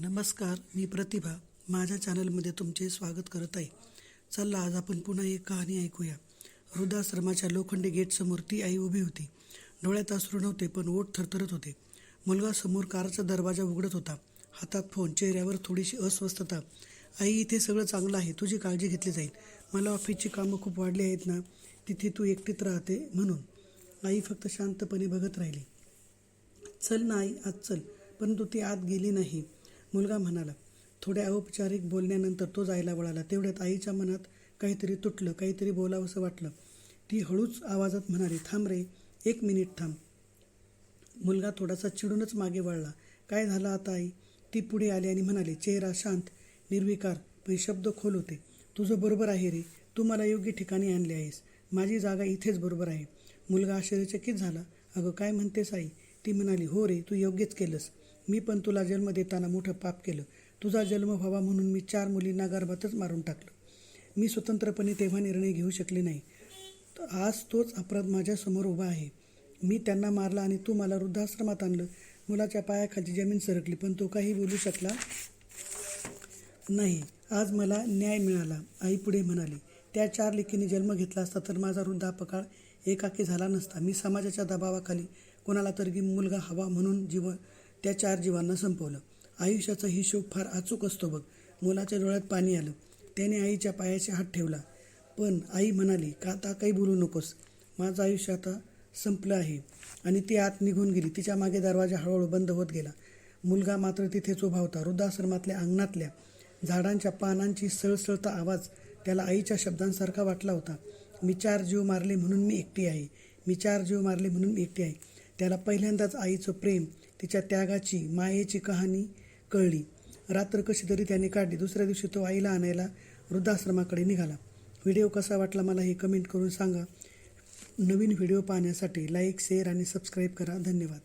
नमस्कार मी प्रतिभा. माझ्या चॅनलमध्ये तुमचे स्वागत करत आहे. चला आज आपण पुन्हा एक कहाणी ऐकूया. वृद्धाश्रमाच्या लोखंडी गेटसमोर ती आई उभी होती. डोळ्यात अश्रू नव्हते पण ओठ थरथरत होते. मुलगा समोर कारचा दरवाजा उघडत होता. हातात फोन चेहऱ्यावर थोडीशी अस्वस्थता. आई इथे सगळं चांगलं आहे. तुझी काळजी घेतली जाईल. मला ऑफिसची कामं खूप वाढली आहेत ना तिथे तू एकटीत राहते म्हणून. आई फक्त शांतपणे बघत राहिली. चल ना आई आज चल. परंतु ती आत गेली नाही. मुलगा म्हणाला थोड्या औपचारिक बोलण्यानंतर तो जायला वळाला. तेवढ्यात आईच्या मनात काहीतरी तुटलं काहीतरी बोलावंसं वाटलं. ती हळूच आवाजात म्हणाली थांब रे एक मिनिट थांब. मुलगा थोडासा चिडूनच मागे वळला. काय झालं आता आई? ती पुढे आली आणि म्हणाली चेहरा शांत निर्विकार. पण शब्द खोल होते. तुझं बरोबर आहे रे. तू मला योग्य ठिकाणी आणले आहेस. माझी जागा इथेच बरोबर आहे. मुलगा आश्चर्यचकित झाला. अगं काय म्हणतेस आई? ती म्हणाली हो रे तू योग्यच केलंस. मी पण तुला जन्म देताना मोठं पाप केलं. तुझा जन्म व्हावा म्हणून मी चार मुलींना गर्भातच मारून टाकलं. मी स्वतंत्रपणे तेव्हा निर्णय घेऊ शकले नाही. आज तोच अपराध माझ्यासमोर उभा आहे. मी त्यांना मारला आणि तू मला वृद्धाश्रमात आणलं. मुलाच्या पायाखाली जमीन सरकली पण तो काही बोलू शकला नाही. आज मला न्याय मिळाला आई पुढे म्हणाली. त्या चार लेकीने जन्म घेतला असता तर माझा वृद्धापकाळ एकाकी झाला नसता. मी समाजाच्या दबावाखाली कोणाला तरी मुलगा हवा म्हणून जीवन त्या चार जीवांना संपवलं. आयुष्याचा हिशोब फार अचूक असतो बघ. मुलाच्या डोळ्यात पाणी आलं. त्याने आईच्या पायाशी हात ठेवला. पण आई म्हणाली का आता काही बोलू नकोस. माझं आयुष्य आता संपलं आहे. आणि ती आत निघून गेली. तिच्यामागे दरवाजा हळूहळू बंद होत गेला. मुलगा मात्र तिथेच उभा होता. वृद्धाश्रमातल्या अंगणातल्या झाडांच्या पानांची सळसळता आवाज त्याला आईच्या शब्दांसारखा वाटला होता. मी चार जीव मारले म्हणून मी एकटी आहे. मी चार जीव मारले म्हणून मी एकटी आहे. त्याला पहिल्यांदाच आईचं प्रेम तिच्या त्यागाची मायेची कहाणी कळली. रात्र कशी तरी त्याने काढली. दुसऱ्या दिवशी तो आईला आणायला वृद्धाश्रमाकडे निघाला. व्हिडिओ कसा वाटला मला हे कमेंट करून सांगा. नवीन व्हिडिओ पाहण्यासाठी लाईक शेअर आणि सबस्क्राईब करा. धन्यवाद.